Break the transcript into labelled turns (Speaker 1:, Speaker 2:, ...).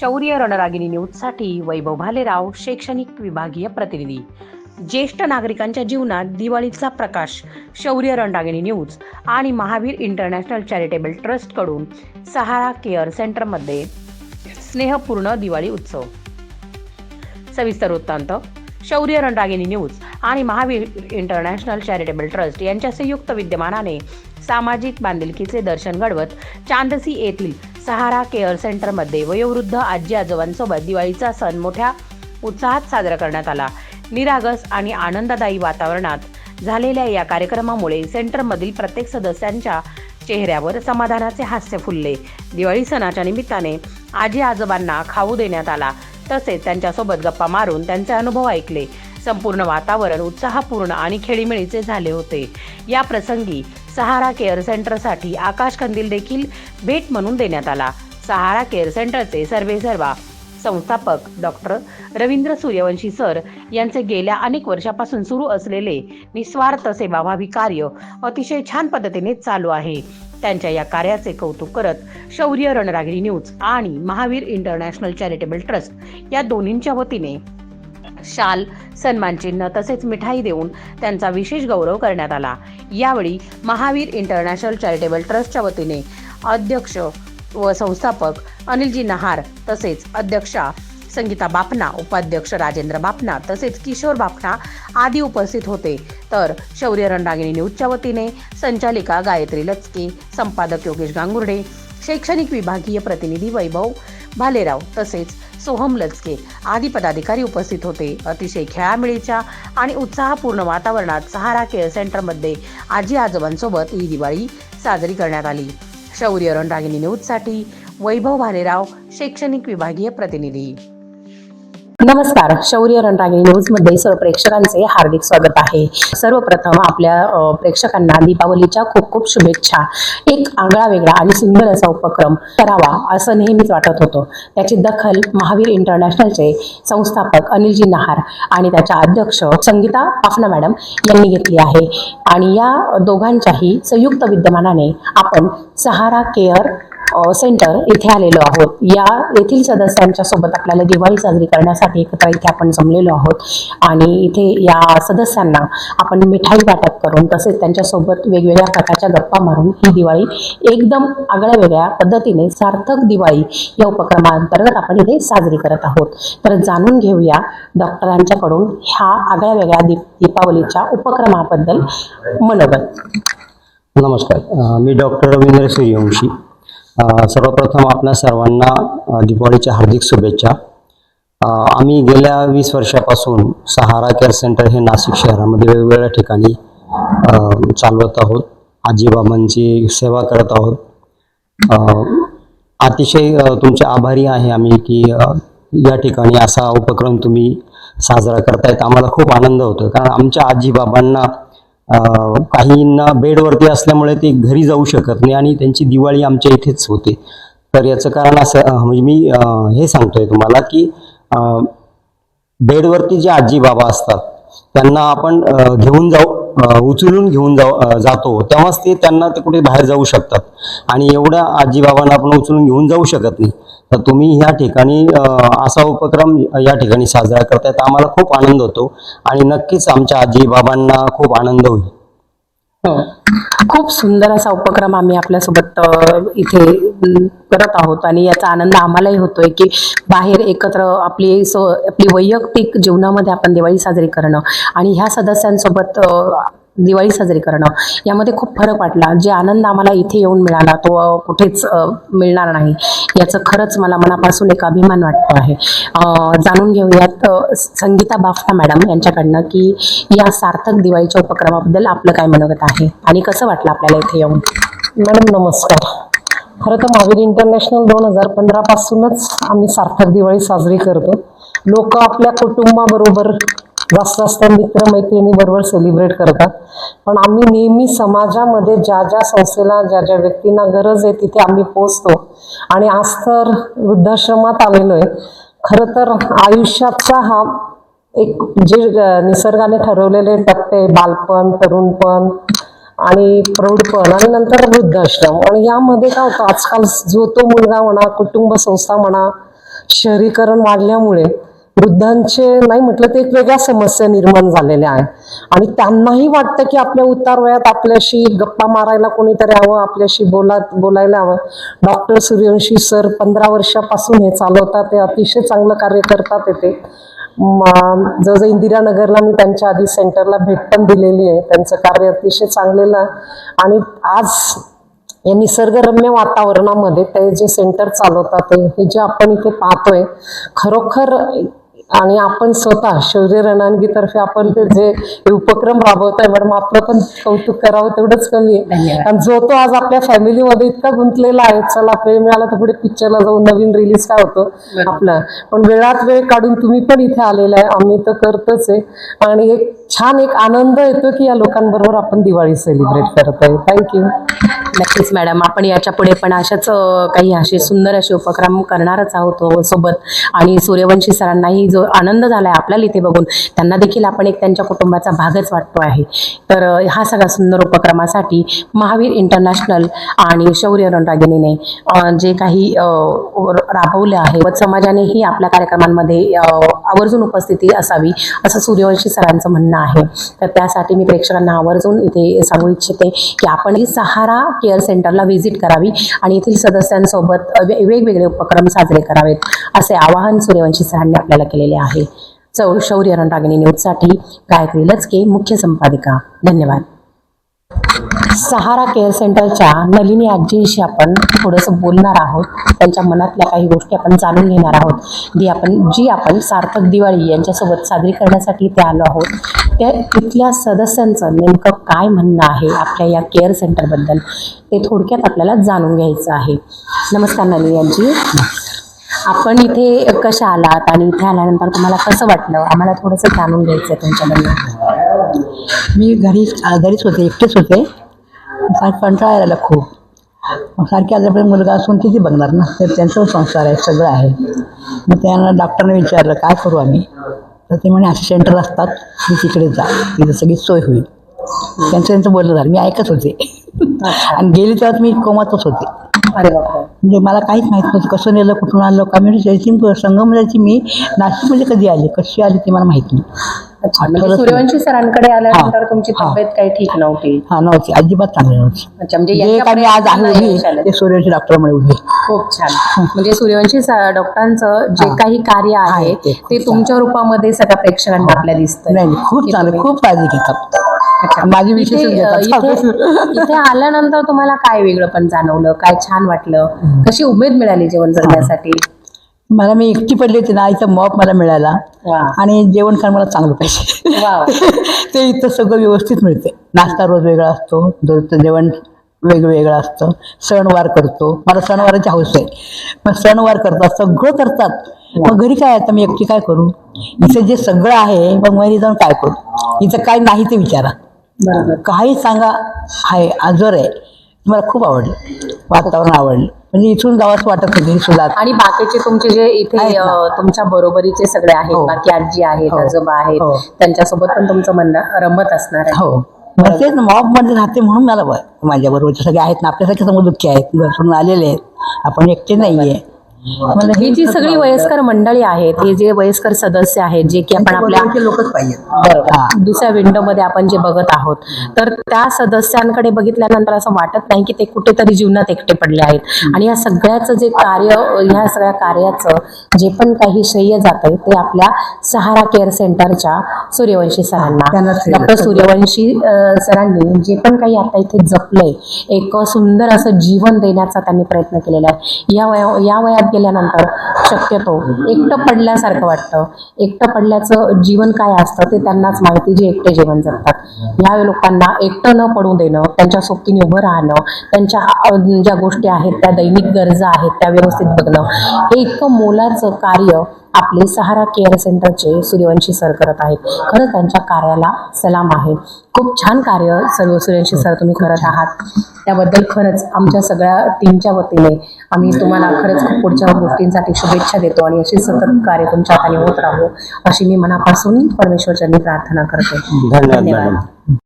Speaker 1: शौर्य रणरागिणी न्यूजसाठी वैभव भालेराव शैक्षणिक विभागीय प्रतिनिधी. ज्येष्ठ नागरिकांच्या जीवनात दिवाळीचा प्रकाश शौर्य रणरागिणी न्यूज आणि महावीर इंटरनॅशनल चॅरिटेबल ट्रस्टकडून सहारा केअर सेंटरमध्ये स्नेहपूर्ण दिवाळी उत्सव. सविस्तर वृत्तांत. शौर्य रणरागिणी न्यूज आणि महावीर इंटरनॅशनल चॅरिटेबल ट्रस्ट यांच्या संयुक्त विद्यमानाने सामाजिक बांधिलकीचे दर्शन घडवत चांदसी येथील सहारा केअर सेंटरमध्ये वयोवृद्ध आजी आजोबांसोबत दिवाळीचा सण मोठ्या उत्साहात साजरा करण्यात आला. निरागस आणि आनंददायी वातावरणात झालेल्या या कार्यक्रमामुळे सेंटरमधील प्रत्येक सदस्यांच्या चेहऱ्यावर समाधानाचे हास्य फुलले. दिवाळी सणाच्या निमित्ताने आजी आजोबांना खाऊ देण्यात आला. तसेच त्यांच्यासोबत गप्पा मारून त्यांचे अनुभव ऐकले. संपूर्ण वातावरण उत्साहपूर्ण आणि खेळीमेळीचे झाले होते. या प्रसंगी सहारा केअर सेंटरसाठी आकाश कंदील देखील भेट म्हणून देण्यात आला. सहारा केअर सेंटरचे सर्वे सर्वा संस्थापक डॉक्टर रवींद्र सूर्यवंशी सर यांचे गेल्या अनेक वर्षापासून सुरू असलेले निस्वार्थ सेवाभावी कार्य अतिशय छान पद्धतीने चालू आहे. त्यांच्या या कार्याचे कौतुक करत शौर्य रणरागिरी न्यूज आणि महावीर इंटरनॅशनल चॅरिटेबल ट्रस्ट या दोन्हींच्या वतीने शाल सन्मान चिन्ह तसेच मिठाई देऊन त्यांचा विशेष गौरव करण्यात आला. यावेळी महावीर इंटरनॅशनल चॅरिटेबल ट्रस्टच्या वतीने अध्यक्ष व संस्थापक अनिलजी नहार तसेच अध्यक्षा संगीता बापना उपाध्यक्ष राजेंद्र बापना तसेच किशोर बापना आदी उपस्थित होते. तर शौर्य रणरागिणी न्यूजच्या वतीने संचालिका गायत्री लचके संपादक योगेश गांगुर्डे शैक्षणिक विभागीय प्रतिनिधी वैभव भालेराव तसेच सोहम लचके आदी पदाधिकारी उपस्थित होते. अतिशय खेळामेळीच्या आणि उत्साहपूर्ण वातावरणात सहारा केअर सेंटरमध्ये आजी आजोबांसोबत ही दिवाळी साजरी करण्यात आली. शौर्य रणरागिणी न्यूजसाठी वैभव भालेराव शैक्षणिक विभागीय प्रतिनिधी. नमस्कार. शौर्य रणरागिणी न्यूजमध्ये सर्व प्रेक्षकांचे हार्दिक स्वागत आहे. सर्वप्रथम आपल्या प्रेक्षकांना दीपावलीच्या खूप खूप शुभेच्छा. एक आगळा वेगळा आणि सुंदर असा उपक्रम करावा असं नेहमीच वाटत होतं. त्याची दखल महावीर इंटरनॅशनलचे संस्थापक अनिलजी नहार आणि त्याच्या अध्यक्ष संगीता पाफना मॅडम यांनी घेतली आहे. आणि या दोघांच्याही संयुक्त विद्यमानाने आपण सहारा केअर सेंटर इथे आलेलो आहोत. या येथील सदस्यांच्या सोबत आपल्याला दिवाळी साजरी करण्यासाठी एकत्र इथे आपण जमलेलो आहोत. आणि इथे या सदस्यांना आपण मिठाई वाटप करून तसेच त्यांच्यासोबत वेगवेगळ्या प्रकारच्या गप्पा मारून ही दिवाळी एकदम आगळ्या वेगळ्या पद्धतीने सार्थक दिवाळी या उपक्रमांतर्गत आपण इथे साजरी करत आहोत. तर जाणून घेऊया डॉक्टरांच्याकडून ह्या आगळ्या वेगळ्या दीप दीपावलीच्या उपक्रमाबद्दल मनोगत.
Speaker 2: नमस्कार. मी डॉक्टर रवींद्र सूर्यवंशी. सर्वप्रथम आपल्या सर्वांना दिवाळीच्या हार्दिक शुभेच्छा. आम्ही गेल्या वीस वर्षापासून सहारा केअर सेंटर हे नाशिक शहरामध्ये वेगवेगळ्या ठिकाणी चालवत आहोत. आजीबाबांची सेवा करत आहोत. अतिशय तुमचे आभारी आहे आम्ही की या ठिकाणी असा उपक्रम तुम्ही साजरा करतायत. आम्हाला खूप आनंद होतो कारण आमच्या आजीबाबांना काहींना बेडवरती असल्यामुळे ते घरी जाऊ शकत नाही आणि त्यांची दिवाळी आमच्या इथेच होते. तर याचं कारण असं म्हणजे मी हे सांगतोय तुम्हाला की बेडवरती जे आजी बाबा असतात त्यांना आपण घेऊन जाऊ उचलून घेऊन जाऊ जातो. तेव्हाच ते त्यांना ते कुठे बाहेर जाऊ शकतात. आणि एवढ्या आजीबाबांना आपण उचलून घेऊन जाऊ शकत नाही. तर तुम्ही ह्या ठिकाणी असा उपक्रम या ठिकाणी साजरा करतायत आम्हाला खूप आनंद होतो. आणि नक्कीच आमच्या आजीबाबांना खूप आनंद होईल.
Speaker 1: हो. खूप सुंदर असा उपक्रम आम्ही आपल्यासोबत इथे करत आहोत आणि याचा आनंद आम्हालाही होतोय की बाहेर एकत्र आपली सो आपली वैयक्तिक जीवनामध्ये आपण दिवाळी साजरी करणं आणि ह्या सदस्यांसोबत दिवाळी साजरी करणं. यामध्ये खूप फरक वाटला. जे आनंद आम्हाला इथे येऊन मिळाला तो कुठेच मिळणार नाही. याचं खरंच मला मनापासून एक अभिमान वाटतो आहे. जाणून घेऊयात संगीता बाफना मॅडम यांच्याकडनं की या सार्थक दिवाळीच्या उपक्रमाबद्दल आपलं काय मनोगत आहे आणि कसं वाटलं आपल्याला इथे येऊन?
Speaker 3: मॅडम नमस्कार. खरं तर महावीर इंटरनॅशनल दोन हजार पंधरापासूनच आम्ही सार्थक दिवाळी साजरी करतो. लोक आपल्या कुटुंबाबरोबर जास्त जास्त मित्र मैत्रिणी बरोबर सेलिब्रेट करतात. पण आम्ही नेहमी समाजामध्ये ज्या ज्या संस्थेला ज्या ज्या व्यक्तींना गरज आहे तिथे आम्ही पोचतो आणि आज तर वृद्धाश्रमात आलेलो आहे खरं तर आयुष्याचा हा एक जे निसर्गाने ठरवलेले टप्पे बालपण तरुणपण आणि प्रौढपण आणि नंतर वृद्धाश्रम. आणि यामध्ये काय होतं आजकाल जो तो मुलगा म्हणा कुटुंब संस्था म्हणा शहरीकरण वाढल्यामुळे वृद्धांचे नाही म्हटलं ते एक वेगळ्या समस्या निर्माण झालेल्या आहे. आणि त्यांनाही वाटतं की आपल्या उतार वयात आपल्याशी गप्पा मारायला कोणीतरी हवं आपल्याशी बोला बोलायला हवं डॉक्टर सूर्यवंशी सर पंधरा वर्षापासून हे चालवतात ते अतिशय चांगलं कार्य करतात येते म- जवळजवळ इंदिरानगरला मी त्यांच्या आधी सेंटरला भेट पण दिलेली आहे. त्यांचं कार्य अतिशय चांगलेलं आहे. आणि आज या निसर्गरम्य वातावरणामध्ये ते जे सेंटर चालवतात ते हे जे आपण इथे पाहतोय खरोखर आणि आपण स्वतः शौर्य रणनगीतर्फे आपण ते जे उपक्रम राबवतोय मॅडम आपलं पण कौतुक करावं तेवढंच कमी आहे. जो तो आज आपल्या फॅमिलीमध्ये इतका गुंतलेला आहे चला वेळ मिळाला तर पुढे पिक्चरला जाऊन नवीन रिलीज काय होतं आपलं. पण वेळात वेळ काढून तुम्ही पण इथे आलेला आहे आम्ही तर करतच आहे. आणि एक छान एक आनंद येतो की या लोकांबरोबर आपण दिवाळी सेलिब्रेट करतोय. थँक्यू
Speaker 1: नक्कीच मॅडम. आपण याच्यापुढे पण अशाच काही असे सुंदर असे उपक्रम करणारच आहोत सोबत. आणि सूर्यवंशी सरांनाही जो आनंद झाला आहे आपल्याला इथे बघून त्यांना देखील आपण एक त्यांच्या कुटुंबाचा भागच वाटतो आहे. तर हा सगळा सुंदर उपक्रमासाठी महावीर इंटरनॅशनल आणि शौर्य रणरागिणीने जे काही राबवले आहे व समाजानेही आपल्या कार्यक्रमांमध्ये आवर्जून उपस्थिती असावी असं सूर्यवंशी सरांचं म्हणणं आहे. तर त्यासाठी मी प्रेक्षकांना आवर्जून इथे सांगू इच्छिते की आपण सहारा केअर सेंटरला व्हिजिट करावी आणि येथील सदस्यांसोबत वेगवेगळे उपक्रम साजरे करावेत असे आवाहन सूर्यवंशी सरांनी आपल्याला केलेले आहे. चौर शौर्य रणरागिणी न्यूजसाठी गायत्री लचके मुख्य संपादिका. धन्यवाद. सहारा केअर सेंटरच्या नलिनी आजींशी आपण थोडंसं बोलणार आहोत. त्यांच्या मनातल्या काही गोष्टी आपण जाणून घेणार आहोत. जी आपण जी आपण सार्थक दिवाळी यांच्यासोबत साजरी करण्यासाठी इथे आलो आहोत. त्या तिथल्या सदस्यांचं नेमकं काय म्हणणं आहे आपल्या या केअर सेंटरबद्दल ते थोडक्यात आपल्याला जाणून घ्यायचं आहे. नमस्कार नलिनी यांची. आपण इथे कशा आलात आणि इथे आल्यानंतर तुम्हाला कसं वाटलं? आम्हाला थोडंसं जाणून घ्यायचं आहे तुमच्याकडनं
Speaker 4: मी घरी घरीच होते एकटेच होते. कंटाळा आला खूप. सारखे आल्यापर्यंत मुलगा असून किती बघणार ना? तर त्यांचा संसार आहे सगळं आहे. मग त्यांना डॉक्टरने विचारलं काय करू आम्ही? तर ते म्हणे असे सेंटर असतात मी तिकडे जा तिथे सगळी सोय होईल. त्यांचं त्यांचं बोलणं झालं मी ऐकत होते. आणि गेली तेव्हा मी कोमातच होते.
Speaker 1: अरे बापरे
Speaker 4: म्हणजे मला काहीच माहीत नव्हतं कसं नेलं कुठून आणलं. का मी जयसिंग संगमनेरची मी नाशिकमध्ये कधी आले कशी आली ते मला माहीत नाही
Speaker 1: अच्छा म्हणजे सूर्यवंशी सरांकडे आल्यानंतर. तुमची
Speaker 4: हा.
Speaker 1: तब्येत काही ठीक नव्हती?
Speaker 4: हां नव्हती. अजिबात चांगली नव्हती.
Speaker 1: अच्छा म्हणजे
Speaker 4: जे काही आज आहे
Speaker 1: यश आलं.
Speaker 4: ते सूर्यवंशी डॉक्टरमुळे उभी
Speaker 1: खूप छान. म्हणजे सूर्यवंशी स- डॉक्टरांचं जे
Speaker 4: हा.
Speaker 1: काही कार्य आहे
Speaker 4: आहे ते खूप
Speaker 1: ते तुमच्या रूपामध्ये सगळ्या प्रेक्षकांना आपल्या दिसतंय.
Speaker 4: नाही खूप चांगलं
Speaker 1: तुम्ही-
Speaker 4: खूप काळजी घेतात. माझी विशेष
Speaker 1: इथे आल्यानंतर तुम्हाला काय वेगळं पण जाणवलं? काय छान वाटलं? कशी उमेद मिळाली जेवण जगण्यासाठी
Speaker 4: मला मी एकटी पडली होती ना आईचा मॉप मला मिळाला. आणि जेवण खाणं मला चांगलं पाहिजे. ते इथं सगळं व्यवस्थित मिळते नाश्ता रोज वेगळा असतो रोजचं जेवण वेगवेगळं असतं. सणवार करतो. मला सणवाराची हौस आहे. मग सणवार करतात सगळं करतात. मग घरी काय आता मी एकटी काय करू? इथं जे सगळं आहे मग घरी जाऊन काय करू? इथं काय नाही ते विचारा.
Speaker 1: बरोबर.
Speaker 4: काही सांगा. आहे आजर आहे. मला खूप आवडलं. वातावरण आवडलं. म्हणजे इथून जावंच वाटत होती सुद्धा
Speaker 1: आणि बाकीचे तुमचे जे इथे
Speaker 4: आहेत ना.
Speaker 1: अ, तुमच्या बरोबरीचे सगळे आहेत.
Speaker 4: हो.
Speaker 1: बाकी आजी आहेत
Speaker 4: हो.
Speaker 1: आजोबा आहेत.
Speaker 4: हो.
Speaker 1: त्यांच्यासोबत पण तुमचं म्हणणं रमत असणार आहे.
Speaker 4: हो. मग तेच मॉबमध्ये राहते म्हणून मला बरं माझ्या बरोबरचे सगळे आहेत ना आपल्यासारखे समोर दुःखी आहेत. घरून आलेले आहेत. आपण एकटे नाहीये.
Speaker 1: ही जी सगळी. वयस्कर मंडळी आहेत हे जे वयस्कर सदस्य आहेत जे की आपण आपल्या. दुसऱ्या विंडो मध्ये आपण जे बघत आहोत तर त्या सदस्यांकडे बघितल्यानंतर असं वाटत नाही की ते कुठेतरी जीवनात एकटे पडले आहेत आणि या सगळ्याचं जे कार्य ह्या सगळ्या कार्याचं जे पण काही श्रेय जात आहे ते आपल्या सहारा केअर सेंटरच्या सूर्यवंशी सरांना. डॉक्टर सूर्यवंशी सरांनी जे पण काही आता इथे जपलंय एक सुंदर असं जीवन देण्याचा त्यांनी प्रयत्न केलेला आहे या वया या वयात केल्यानंतर शक्यतो एकटं पडल्यासारखं वाटतं. एकटं पडल्याचं जीवन काय असतं ते त्यांनाच माहिती जे एकटे जीवन जगतात. ह्या लोकांना एकटं न पडू देणं त्यांच्या सोबतीने उभं राहणं त्यांच्या ज्या गोष्टी आहेत त्या दैनिक गरजा आहेत त्या व्यवस्थित बघणं हे इतकं मोलाचं कार्य आपले सहारा केअर सेंटरचे सूर्यवंशी सर करत आहेत. खरंच त्यांच्या कार्याला सलाम आहे. खूप छान कार्य सर्व सूर्यवंशी सर तुम्ही करत आहात. त्याबद्दल खरंच आमच्या सगळ्या टीमच्या वतीने आम्ही तुम्हाला खरंच खूप पुढच्या गोष्टींसाठी शुभेच्छा देतो आणि अशी सतत कार्य तुमच्या हाताने होत राहू अशी मी मनापासून परमेश्वरच्यांनी प्रार्थना करते.
Speaker 2: धन्यवाद